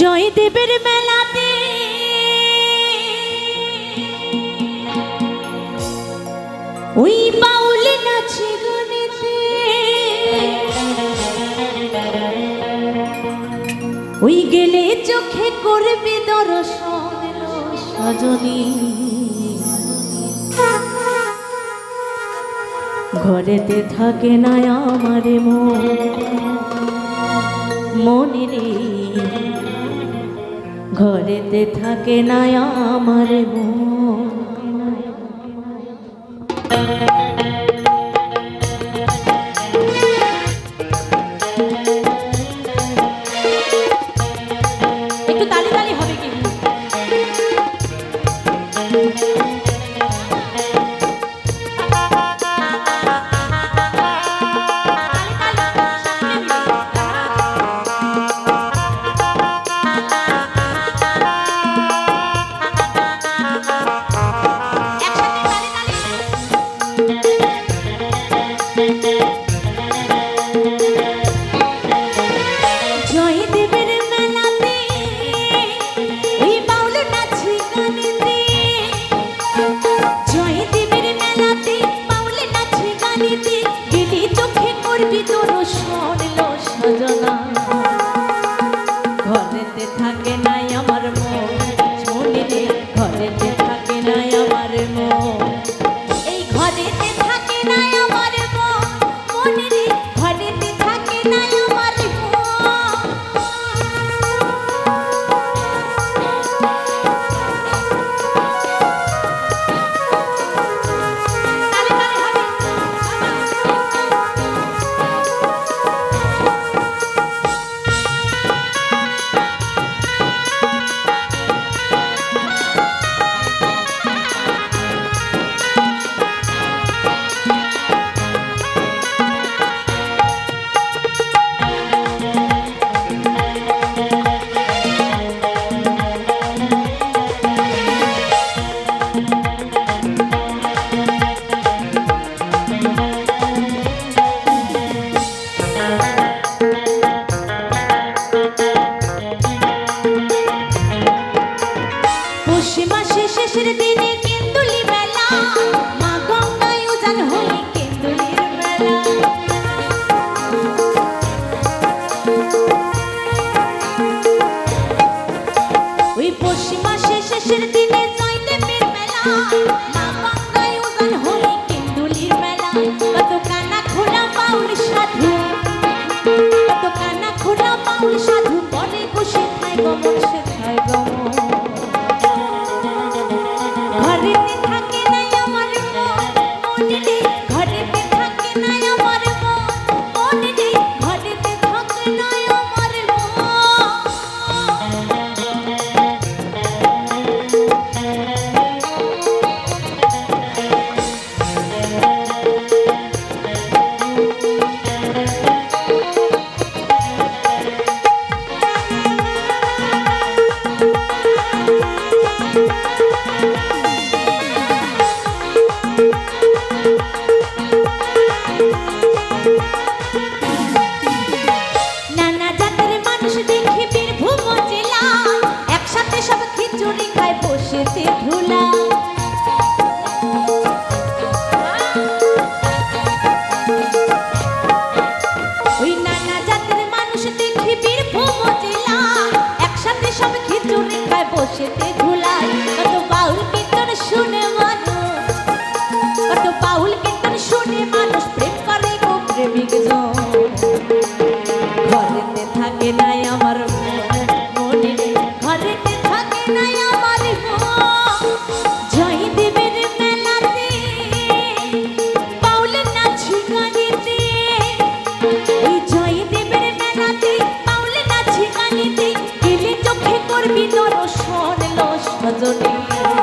জয়দেবের মেলাতে। ওই বাউল নাচে গণিতে ওই গেলে চোখে করবে দর্শন সজনী ঘরেতে থাকে না আমার মন। মনে রে ঘরেতে থাকে না আমার মন। নাই আমার মন শুনিলে ঘরেতে পৌষ মাসে শেষের দিনে রজনী।